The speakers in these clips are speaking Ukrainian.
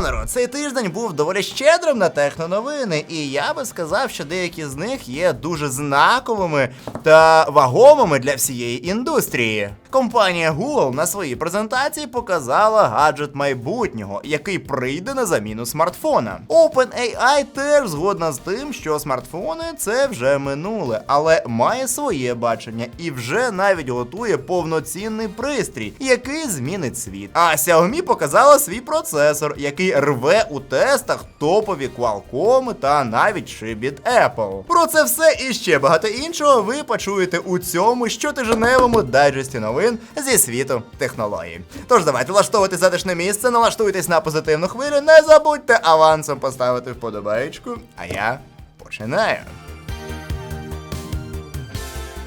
Народ, цей тиждень був доволі щедрим на техноновини, і я би сказав, що деякі з них є дуже знаковими та вагомими для всієї індустрії. Компанія Google на своїй презентації показала гаджет майбутнього, який прийде на заміну смартфона. OpenAI теж згодна з тим, що смартфони це вже минуле, але має своє бачення і вже навіть готує повноцінний пристрій, який змінить світ. А Xiaomi показала свій процесор, який рве у тестах топові Qualcomm та навіть шибіт Apple. Про це все і ще багато іншого ви почуєте у цьому щотижневому дайджесті новин зі світу технологій. Тож давайте влаштовувати затишне місце, налаштуйтесь на позитивну хвилю, не забудьте авансом поставити вподобаєчку, а я починаю.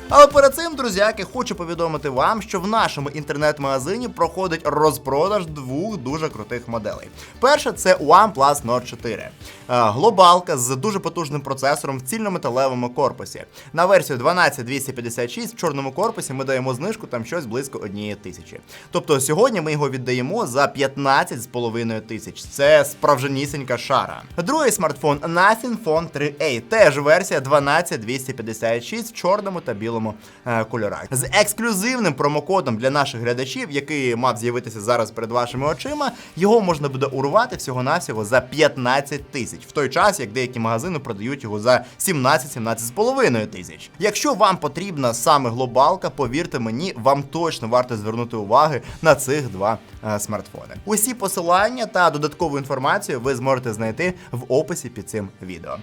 Але перед цим, друзяки, хочу повідомити вам, що в нашому інтернет-магазині проходить розпродаж двох дуже крутих моделей. Перша це OnePlus Nord 4. Глобалка з дуже потужним процесором в цільнометалевому корпусі. На версію 12256 в чорному корпусі ми даємо знижку там щось близько однієї тисячі. Тобто сьогодні ми його віддаємо за 15,5 тисяч. Це справжнісінька шара. Другий смартфон Nothing Phone 3A, теж версія 12256 в чорному та білому е, кольорах. З ексклюзивним промокодом для наших глядачів, який мав з'явитися зараз перед вашими очима, його можна буде урвати всього-навсього за 15 тисяч, в той час як деякі магазини продають його за 17-17,5 тисяч. Якщо вам потрібна саме глобалка, повірте мені, вам точно варто звернути уваги на цих два е, смартфони. Усі посилання та додаткову інформацію ви зможете знайти в описі під цим відео.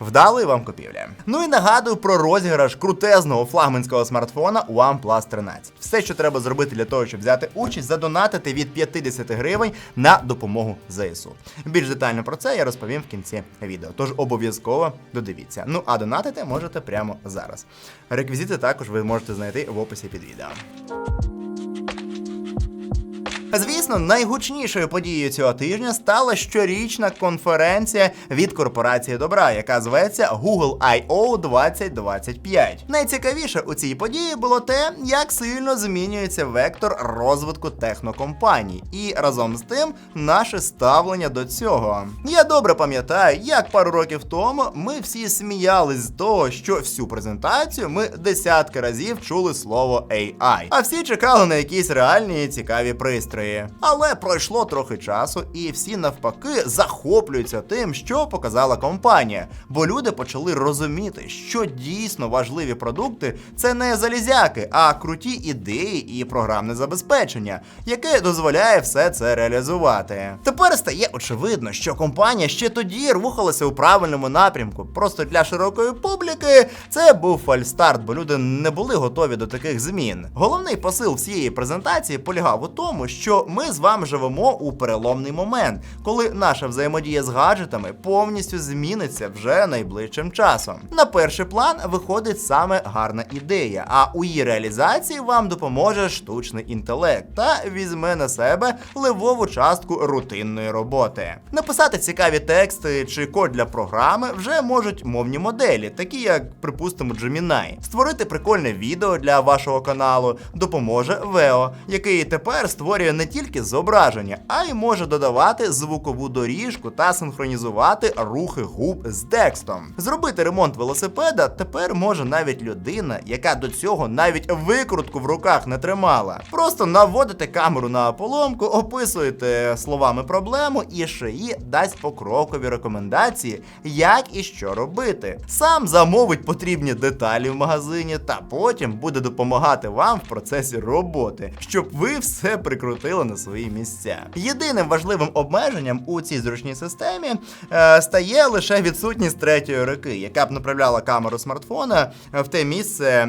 Вдалої вам купівлі. Ну і нагадую про розіграш крутезного флагманського смартфона OnePlus 13. Все, що треба зробити для того, щоб взяти участь, задонатити від 50 гривень на допомогу ЗСУ. Більш детально про це я розповім в кінці відео. Тож обов'язково додивіться. Ну а донатити можете прямо зараз. Реквізити також ви можете знайти в описі під відео. Звісно, найгучнішою подією цього тижня стала щорічна конференція від корпорації добра, яка зветься Google I.O. 2025. Найцікавіше у цій події було те, як сильно змінюється вектор розвитку технокомпаній, і разом з тим наше ставлення до цього. Я добре пам'ятаю, як пару років тому ми всі сміялись з того, що всю презентацію ми десятки разів чули слово AI, а всі чекали на якісь реальні і цікаві пристрої. Але пройшло трохи часу, і всі навпаки захоплюються тим, що показала компанія, бо люди почали розуміти, що дійсно важливі продукти це не залізяки, а круті ідеї і програмне забезпечення, яке дозволяє все це реалізувати. Тепер стає очевидно, що компанія ще тоді рухалася у правильному напрямку. Просто для широкої публіки це був фальстарт, бо люди не були готові до таких змін. Головний посил всієї презентації полягав у тому, що ми з вами живемо у переломний момент, коли наша взаємодія з гаджетами повністю зміниться вже найближчим часом. На перший план виходить саме гарна ідея, а у її реалізації вам допоможе штучний інтелект та візьме на себе ливову частку рутинної роботи. Написати цікаві тексти чи код для програми вже можуть мовні моделі, такі як, припустимо, Gemini. Створити прикольне відео для вашого каналу допоможе Veo, який тепер створює не тільки зображення, а й може додавати звукову доріжку та синхронізувати рухи губ з текстом. Зробити ремонт велосипеда тепер може навіть людина, яка до цього навіть викрутку в руках не тримала. Просто наводите камеру на поломку, описуєте словами проблему, і шиї дасть покрокові рекомендації, як і що робити. Сам замовить потрібні деталі в магазині, та потім буде допомагати вам в процесі роботи, щоб ви все прикрутили на свої місця. Єдиним важливим обмеженням у цій зручній системі е, стає лише відсутність третьої руки, яка б направляла камеру смартфона в те місце, е,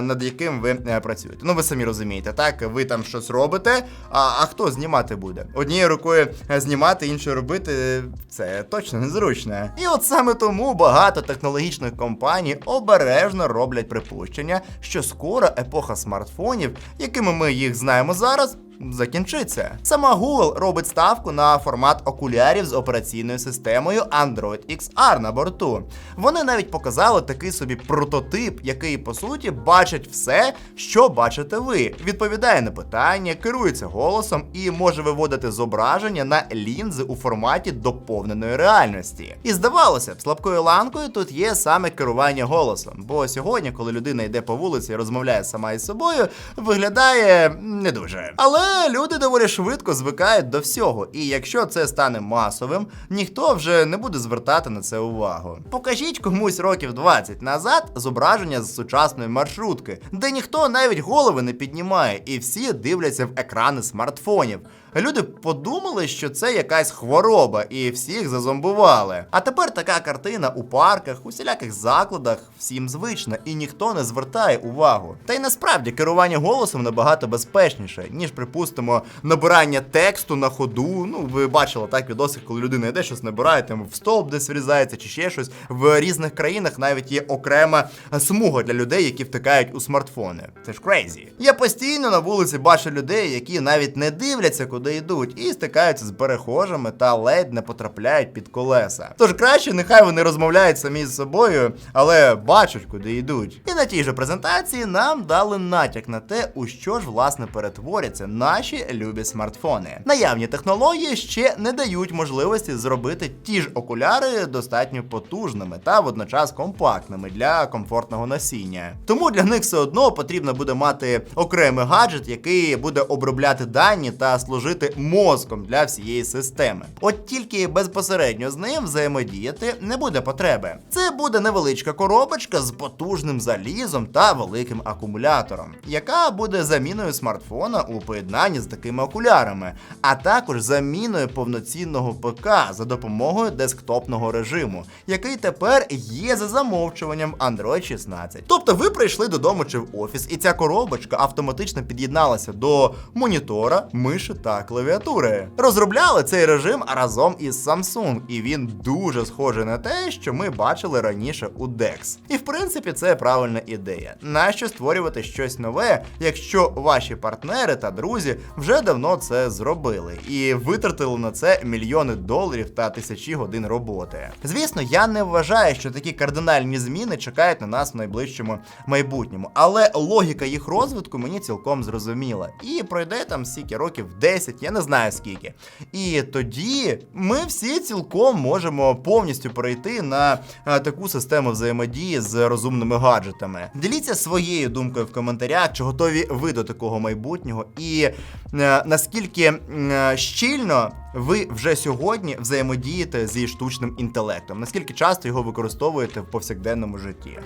над яким ви е, працюєте. Ну ви самі розумієте, так ви там щось робите. А, а хто знімати буде? Однією рукою е, знімати, іншою робити це точно незручно. І от саме тому багато технологічних компаній обережно роблять припущення, що скоро епоха смартфонів, якими ми їх знаємо зараз, закінчиться. Сама Google робить ставку на формат окулярів з операційною системою Android XR на борту. Вони навіть показали такий собі прототип, який по суті бачить все, що бачите ви. Відповідає на питання, керується голосом і може виводити зображення на лінзи у форматі доповненої реальності. І здавалося б, слабкою ланкою тут є саме керування голосом. Бо сьогодні, коли людина йде по вулиці і розмовляє сама із собою, виглядає не дуже. Але люди доволі швидко звикають до всього. І якщо це стане масовим, ніхто вже не буде звертати на це увагу. Покажіть комусь років 20 назад зображення з сучасної маршрутки, де ніхто навіть голови не піднімає, і всі дивляться в екрани смартфонів. Люди подумали, що це якась хвороба, і всіх зазомбували. А тепер така картина у парках, у всіляких закладах всім звична, і ніхто не звертає увагу. Та й насправді керування голосом набагато безпечніше, ніж, припустимо, набирання тексту на ходу. Ну, ви бачили так відоси, коли людина йде щось набирає, там в стовп десь врізається чи ще щось. В різних країнах навіть є окрема смуга для людей, які втикають у смартфони. Це ж крейзі. Я постійно на вулиці бачу людей, які навіть не дивляться, куди йдуть, і стикаються з перехожими та ледь не потрапляють під колеса. Тож краще, нехай вони розмовляють самі з собою, але бачать, куди йдуть. І на тій же презентації нам дали натяк на те, у що ж власне перетворяться наші любі смартфони. Наявні технології ще не дають можливості зробити ті ж окуляри достатньо потужними та водночас компактними для комфортного носіння. Тому для них все одно потрібно буде мати окремий гаджет, який буде обробляти дані та служити мозком для всієї системи. От тільки безпосередньо з ним взаємодіяти не буде потреби. Це буде невеличка коробочка з потужним залізом та великим акумулятором, яка буде заміною смартфона у поєднанні з такими окулярами, а також заміною повноцінного ПК за допомогою десктопного режиму, який тепер є за замовчуванням Android 16. Тобто ви прийшли додому чи в офіс, і ця коробочка автоматично під'єдналася до монітора, миші та клавіатури. Розробляли цей режим разом із Samsung, і він дуже схожий на те, що ми бачили раніше у DeX. І в принципі це правильна ідея. Нащо створювати щось нове, якщо ваші партнери та друзі вже давно це зробили і витратили на це мільйони доларів та тисячі годин роботи. Звісно, я не вважаю, що такі кардинальні зміни чекають на нас в найближчому майбутньому, але логіка їх розвитку мені цілком зрозуміла. І пройде там стільки років 10, я не знаю скільки. І тоді ми всі цілком можемо повністю перейти на е, таку систему взаємодії з розумними гаджетами. Діліться своєю думкою в коментарях, чи готові ви до такого майбутнього, і е, наскільки е, щільно ви вже сьогодні взаємодієте зі штучним інтелектом, наскільки часто його використовуєте в повсякденному житті.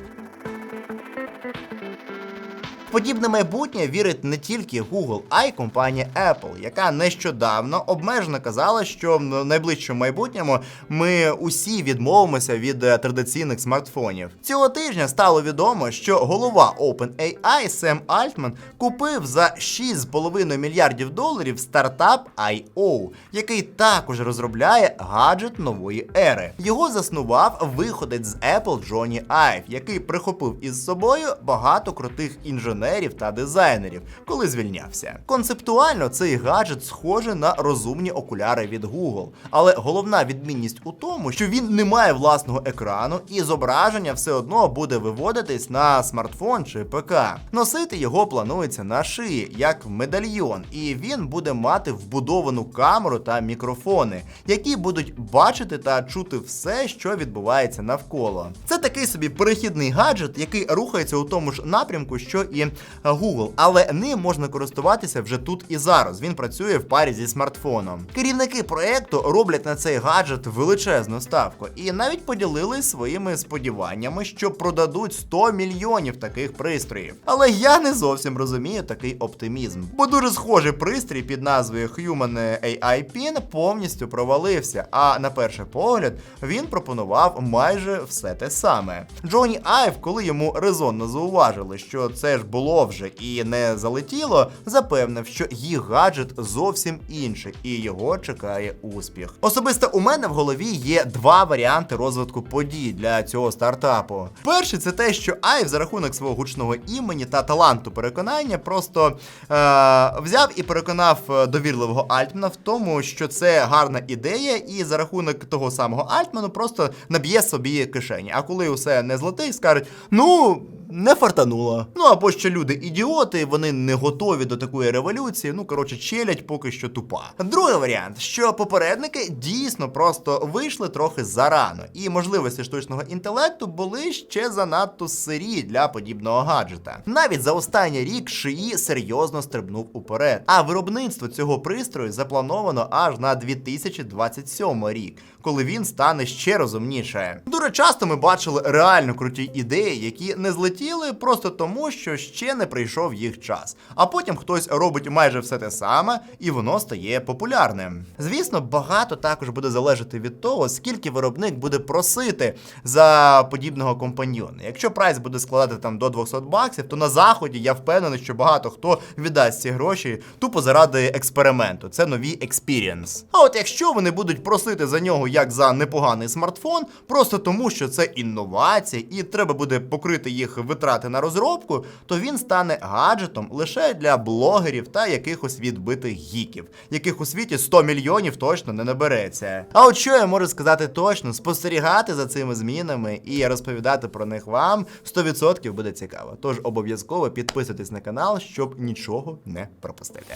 Подібне майбутнє вірить не тільки Google, а й компанія Apple, яка нещодавно обмежено казала, що в найближчому майбутньому ми усі відмовимося від е, традиційних смартфонів. Цього тижня стало відомо, що голова OpenAI Сем Альтман купив за 6,5 мільярдів доларів стартап IO, який також розробляє гаджет нової ери. Його заснував виходець з Apple Джоні Айв, який прихопив із собою багато крутих інженерів та дизайнерів, коли звільнявся. Концептуально цей гаджет схожий на розумні окуляри від Google, але головна відмінність у тому, що він не має власного екрану, і зображення все одно буде виводитись на смартфон чи ПК. Носити його планується на шиї, як медальйон, і він буде мати вбудовану камеру та мікрофони, які будуть бачити та чути все, що відбувається навколо. Це такий собі перехідний гаджет, який рухається у тому ж напрямку, що і Google, але ним можна користуватися вже тут і зараз. Він працює в парі зі смартфоном. Керівники проекту роблять на цей гаджет величезну ставку і навіть поділились своїми сподіваннями, що продадуть 100 мільйонів таких пристроїв. Але я не зовсім розумію такий оптимізм, бо дуже схожий пристрій під назвою Human AI Pin повністю провалився. А на перший погляд він пропонував майже все те саме. Джоні Айв, коли йому резонно зауважили, що це ж було вже і не залетіло, запевнив, що їх гаджет зовсім інший, і його чекає успіх. Особисто у мене в голові є два варіанти розвитку подій для цього стартапу. Перший це те, що Айв за рахунок свого гучного імені та таланту переконання просто е- взяв і переконав е, довірливого Альтмана в тому, що це гарна ідея, і за рахунок того самого Альтману просто наб'є собі кишені. А коли усе не злетить, скажуть: ну. Не фартануло. Ну або що люди ідіоти, вони не готові до такої революції. Ну коротше, челядь поки що тупа. Другий варіант, що попередники дійсно просто вийшли трохи зарано, і можливості штучного інтелекту були ще занадто сирі для подібного гаджета. Навіть за останній рік шиї серйозно стрибнув уперед. А виробництво цього пристрою заплановано аж на 2027 рік, коли він стане ще розумніше. Дуже часто ми бачили реально круті ідеї, які не злетіли просто тому, що ще не прийшов їх час. А потім хтось робить майже все те саме, і воно стає популярним. Звісно, багато також буде залежати від того, скільки виробник буде просити за подібного компаньйона. Якщо прайс буде складати там до 200 баксів, то на заході я впевнений, що багато хто віддасть ці гроші тупо заради експерименту. Це нові експірієнс. А от якщо вони будуть просити за нього як за непоганий смартфон, просто тому, що це інновація, і треба буде покрити їх витрати на розробку, то він стане гаджетом лише для блогерів та якихось відбитих гіків, яких у світі 100 мільйонів точно не набереться. А от що я можу сказати точно, спостерігати за цими змінами і розповідати про них вам 100% буде цікаво. Тож обов'язково підписуйтесь на канал, щоб нічого не пропустити.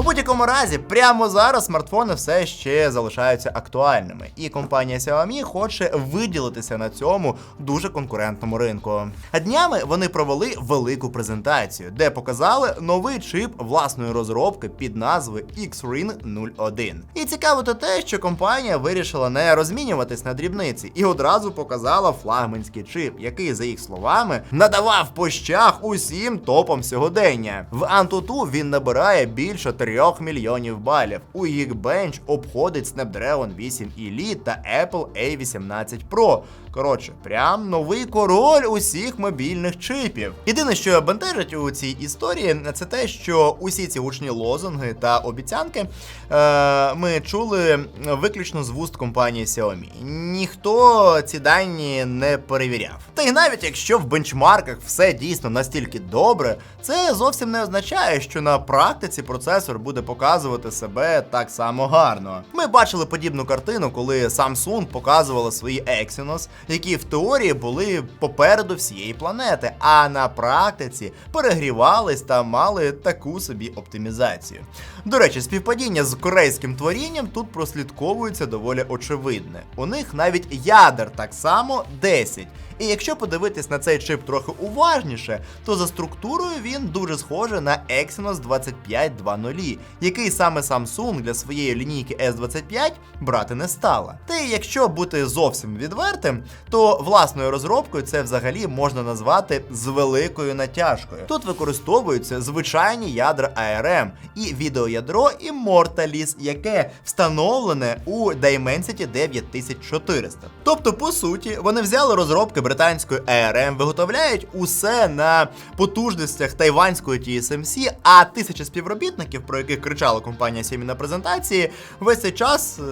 У будь-якому разі, прямо зараз смартфони все ще залишаються актуальними, і компанія Xiaomi хоче виділитися на цьому дуже конкурентному ринку. А днями вони провели велику презентацію, де показали новий чип власної розробки під назвою X-Ring 01. І цікаво то те, що компанія вирішила не розмінюватись на дрібниці і одразу показала флагманський чип, який, за їх словами, надавав пощах усім топам сьогодення. В Antutu він набирає більше 3 мільйонів балів. У Geekbench обходить Snapdragon 8 Elite та Apple A18 Pro. Коротше, прям новий король усіх мобільних чипів. Єдине, що бентежить у цій історії, це те, що усі ці гучні лозунги та обіцянки е, ми чули виключно з вуст компанії Xiaomi. Ніхто ці дані не перевіряв. Та й навіть якщо в бенчмарках все дійсно настільки добре, це зовсім не означає, що на практиці процесор буде показувати себе так само гарно. Ми бачили подібну картину, коли Samsung показувала свої Exynos, які в теорії були попереду всієї планети, а на практиці перегрівались та мали таку собі оптимізацію. До речі, співпадіння з корейським творінням тут прослідковується доволі очевидне. У них навіть ядер так само 10. І якщо подивитись на цей чип трохи уважніше, то за структурою він дуже схожий на Exynos 2520, який саме Samsung для своєї лінійки S25 брати не стала. Та й якщо бути зовсім відвертим, то власною розробкою це взагалі можна назвати з великою натяжкою. Тут використовуються звичайні ядра ARM і відеоядро Immortalis, яке встановлене у Dimensity 9400. Тобто, по суті, вони взяли розробки британської ARM, виготовляють усе на потужностях тайванської TSMC, а тисячі співробітників, про яких кричала компанія Semi на презентації, весь цей час е,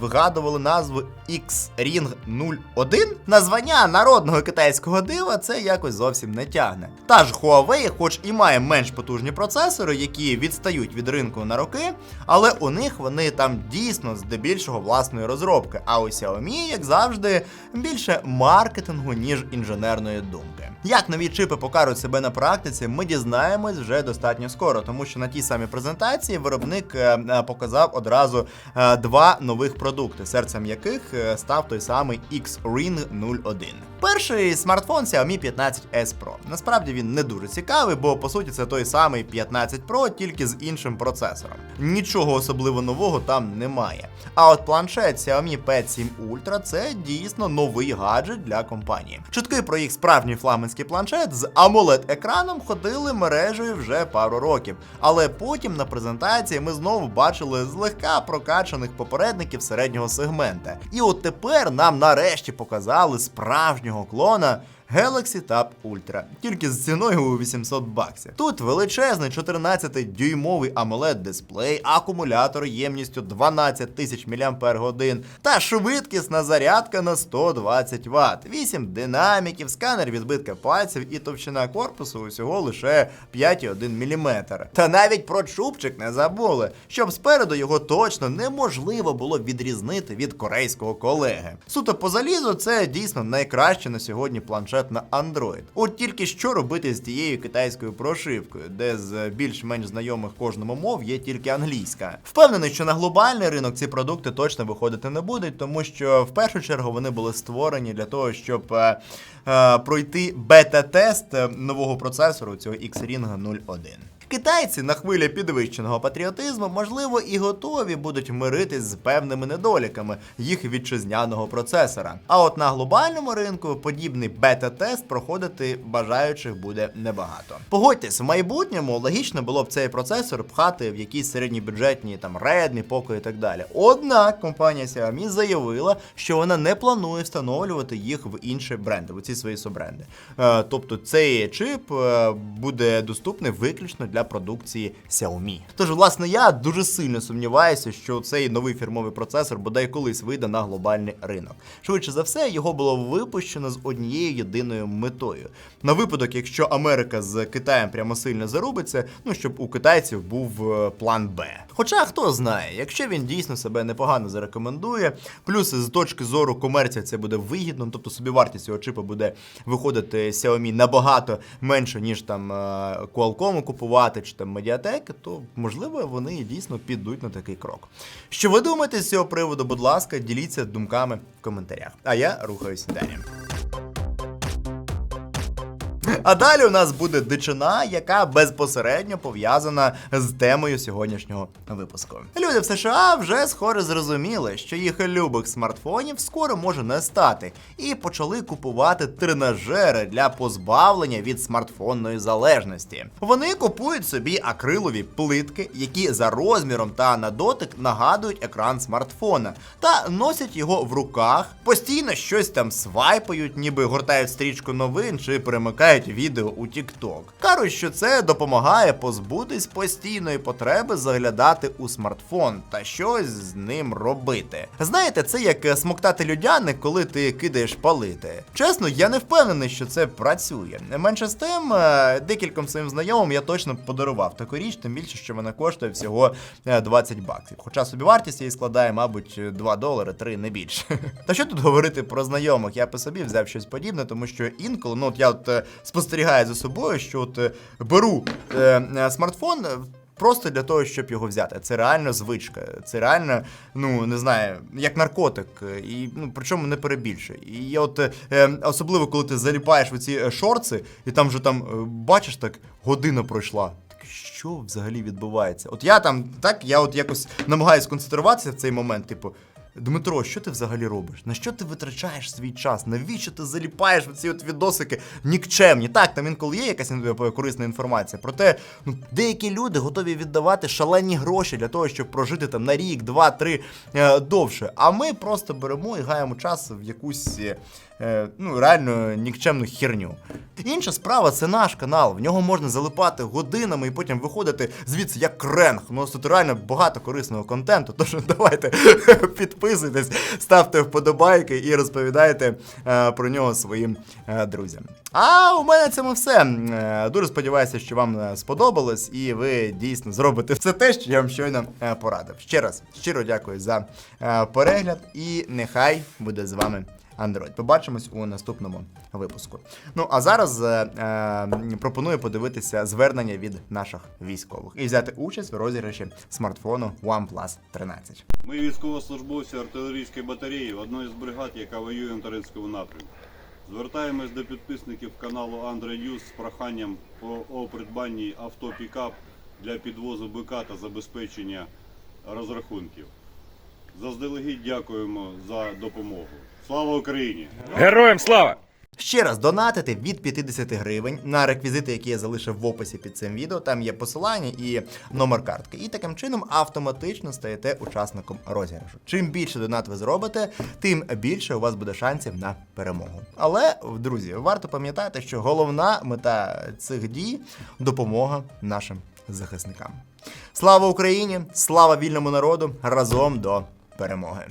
вигадували назву X-Ring 01. Названня народного китайського дива це якось зовсім не тягне. Та ж Huawei, хоч і має менш потужні процесори, які відстають від ринку на роки, але у них вони там дійсно здебільшого власної розробки. А у Xiaomi, як завжди, більше маркетингу, ніж інженерної думки. Як нові чипи покажуть себе на практиці, ми дізнаємось вже достатньо скоро, тому що на тій самій презентації виробник е, е, показав одразу е, два нових продукти, серцем яких став той самий X-Ring 01. Перший смартфон Xiaomi 15S Pro. Насправді він не дуже цікавий, бо по суті це той самий 15 Pro, тільки з іншим процесором. Нічого особливо нового там немає. А от планшет Xiaomi Pad 7 Ultra це дійсно новий гаджет для компанії. Чутки про їх справжній флагманський планшет з amoled екраном ходили мережею вже пару років. Але потім на презентації ми знову бачили злегка прокачаних попередників середнього сегмента. І от тепер нам нарешті показали справжнього клона Galaxy Tab Ultra, тільки з ціною у 800 баксів. Тут величезний 14-дюймовий AMOLED дисплей, акумулятор ємністю 12 тисяч мАч та швидкісна зарядка на 120 Вт, 8 динаміків, сканер відбитка пальців і товщина корпусу усього лише 5,1 мм. Та навіть про чубчик не забули, щоб спереду його точно неможливо було відрізнити від корейського колеги. Суто по залізу, це дійсно найкраще на сьогодні планшет на Android. От тільки що робити з тією китайською прошивкою, де з більш-менш знайомих кожному мов є тільки англійська. Впевнений, що на глобальний ринок ці продукти точно виходити не будуть, тому що в першу чергу вони були створені для того, щоб е, е, пройти бета-тест е, нового процесору цього X-Ring 01. Китайці на хвилі підвищеного патріотизму, можливо, і готові будуть миритись з певними недоліками їх вітчизняного процесора. А от на глобальному ринку подібний бета-тест проходити бажаючих буде небагато. Погодьтесь, в майбутньому логічно було б цей процесор пхати в якісь середньобюджетні там Redmi, Poco і так далі. Однак компанія Xiaomi заявила, що вона не планує встановлювати їх в інші бренди, в ці свої субренди. Е, тобто цей чип е, буде доступний виключно для продукції Xiaomi. Тож, власне, я дуже сильно сумніваюся, що цей новий фірмовий процесор бодай колись вийде на глобальний ринок. Швидше за все, його було випущено з однією єдиною метою. На випадок, якщо Америка з Китаєм прямо сильно зарубиться, ну щоб у китайців був е, план Б. Хоча хто знає, якщо він дійсно себе непогано зарекомендує, плюс з точки зору комерції це буде вигідно, тобто собівартість цього чипу буде виходити Xiaomi набагато менше, ніж там е, Qualcomm купувати чи там медіатеки, то можливо вони дійсно підуть на такий крок. Що ви думаєте з цього приводу? Будь ласка, діліться думками в коментарях. А я рухаюся далі. А далі у нас буде дичина, яка безпосередньо пов'язана з темою сьогоднішнього випуску. Люди в США вже схоже зрозуміли, що їх любих смартфонів скоро може не стати, і почали купувати тренажери для позбавлення від смартфонної залежності. Вони купують собі акрилові плитки, які за розміром та на дотик нагадують екран смартфона, та носять його в руках, постійно щось там свайпають, ніби гортають стрічку новин чи перемикають відео у TikTok. Кажуть, що це допомагає позбутись постійної потреби заглядати у смартфон та щось з ним робити. Знаєте, це як е, смоктати людяник, коли ти кидаєш палити. Чесно, я не впевнений, що це працює. Менше з тим, е, декільком своїм знайомим я точно подарував таку річ, тим більше, що вона коштує всього е, 20 баксів. Хоча собівартість її складає, мабуть, 2 долари, 3 не більше. Та що тут говорити про знайомих? Я по собі взяв щось подібне, тому що інколи, ну от я от спостерігаю за собою, що от е, беру е, е, смартфон. е, Просто для того, щоб його взяти. Це реально звичка. Це реально, ну не знаю, як наркотик. І ну причому не перебільшує. І от е, особливо, коли ти заліпаєш в ці шорти, і там вже там бачиш так, година пройшла. Так що взагалі відбувається? От я там так, я от якось намагаюся концентруватися в цей момент, типу. Дмитро, що ти взагалі робиш? На що ти витрачаєш свій час? Навіщо ти заліпаєш ці от відосики нікчемні? Так, там інколи є якась е, корисна інформація. Проте ну, деякі люди готові віддавати шалені гроші для того, щоб прожити там на рік, два, три е, довше. А ми просто беремо і гаємо час в якусь е, ну, реально нікчемну херню. Інша справа це наш канал. В нього можна залипати годинами і потім виходити звідси як кренг. У нас тут реально багато корисного контенту. Тож давайте підписуйтесь, ставте вподобайки і розповідайте е, про нього своїм е, друзям. А у мене на цьому все. Е, Дуже сподіваюся, що вам е, сподобалось, і ви дійсно зробите все те, що я вам щойно е, порадив. Ще раз щиро дякую за е, перегляд, і нехай буде з вами. Android. Побачимось у наступному випуску. Ну а зараз е, е, пропоную подивитися звернення від наших військових і взяти участь в розіграші смартфону OnePlus 13. Ми військовослужбовці артилерійської батареї одної з бригад, яка воює на Таринському напрямку. Звертаємось до підписників каналу Android News з проханням о придбанні авто пікап для підвозу БК та забезпечення розрахунків. Заздалегідь дякуємо за допомогу. Слава Україні! Героям слава! Ще раз донатити від 50 гривень на реквізити, які я залишив в описі під цим відео. Там є посилання і номер картки. І таким чином автоматично стаєте учасником розіграшу. Чим більше донат ви зробите, тим більше у вас буде шансів на перемогу. Але, друзі, варто пам'ятати, що головна мета цих дій допомога нашим захисникам. Слава Україні! Слава вільному народу! Разом до перемоги!